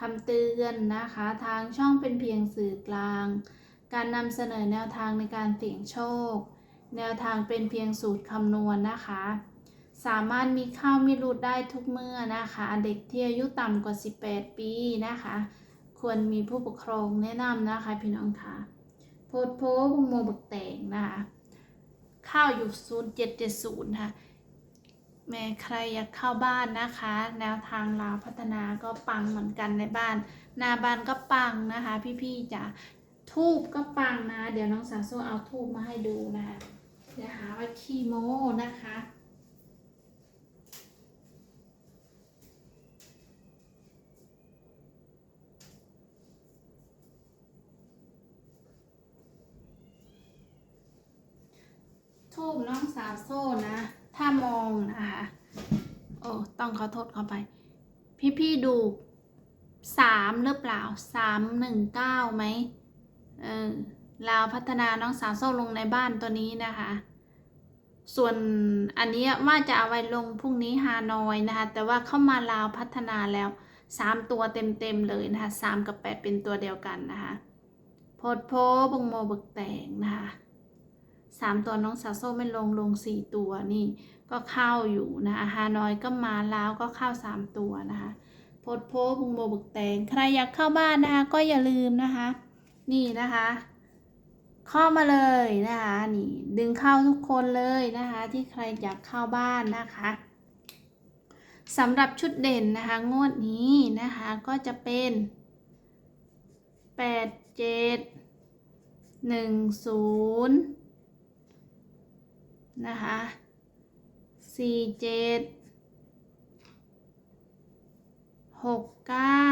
คำเตือนนะคะ ทางช่องเป็นเพียงสื่อกลาง การนำเสนอแนวทางในการเสี่ยงโชค แนวทางเป็นเพียงสูตรคำนวณนะคะ สามารถมีเข้ามีรูดได้ทุกเมื่อนะคะ เด็กที่อายุต่ำกว่า 18 ปีนะคะ ควรมีผู้ปกครองแนะนำนะคะพี่น้องค่ะโพดโพบงโมบักแตงนะคะ ข้าวอยู่0770ค่ะ แม่ใครอยากเข้าบ้านนะคะ แนวทางลาวพัฒนาก็ปังเหมือนกันในบ้าน หน้าบ้านก็ปังนะคะ พี่ๆจะทูบก็ปังนะ เดี๋ยวน้องสาวโซเอาทูบมาให้ดูนะคะเดี๋ยวหาว่าขี้โม้นะคะทูบน้องสาวโซ่นะ ถ้ามองนะคะ โอ้ ต้องขอโทษเข้าไป พี่พี่ดูสามหรือเปล่าสามหนึ่งเก้าไหมเออลาวพัฒนาน้องสาวโซ่ลงในบ้านตัวนี้นะคะ ส่วนอันนี้ว่าจะเอาไว้ลงพรุ่งนี้ฮานอยนะคะ แต่ว่าเข้ามาลาวพัฒนาแล้วสามตัวเต็มๆเลยนะคะสามกับแปดเป็นตัวเดียวกันนะคะ โพดโพบงโมบึกแตงนะคะ สามตัวน้องสาวโซ่ไม่ลงลงสี่ตัวนี่ก็เข้าอยู่นะคะฮานอยก็มาแล้วก็เข้าสามตัวนะคะโพดโพบุงโบบึกแตงใครอยากเข้าบ้านนะคะก็อย่าลืมนะคะ นี่นะคะเข้ามาเลยนะคะนี่ดึงเข้าทุกคนเลยนะคะ ที่ใครอยากเข้าบ้านนะคะสำหรับชุดเด่นนะคะ งวดนี้นะคะก็จะเป็นแปดเจ็ดหนึ่งศูนย์ นะคะสี่เจ็ดหกเก้า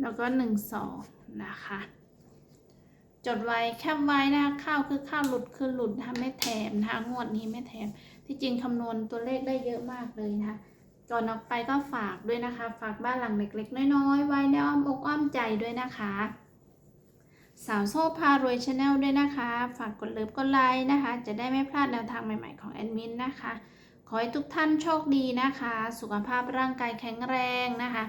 แล้วก็หนึ่งสองนะคะ จดไว้แคปไว้นะข้าวคือข้าวหลุดคือหลุดนะคะไม่แถมนะคะงวดนี้ไม่แถม ที่จริงคำนวณตัวเลขได้เยอะมากเลยนะคะก่อนออกไปก็ฝากด้วยนะคะ ฝากบ้านหลังเล็กๆ น้อยๆ ไว้ในอ้อมอกอ้อมใจด้วยนะคะ สาวโซ่พารวยชาแนลด้วยนะคะ ฝากกดเลิฟกดไลค์นะคะ จะได้ไม่พลาดแนวทางใหม่ๆของแอดมินนะคะ ขอให้ทุกท่านโชคดีนะคะ สุขภาพร่างกายแข็งแรงนะคะ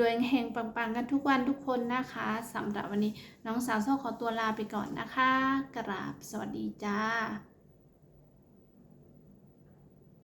รวยๆเฮงปังๆ กันทุกวันทุกคนนะคะสำหรับวันนี้น้องสาวโซ่ขอตัวลาไปก่อนนะคะ กราบสวัสดีจ้า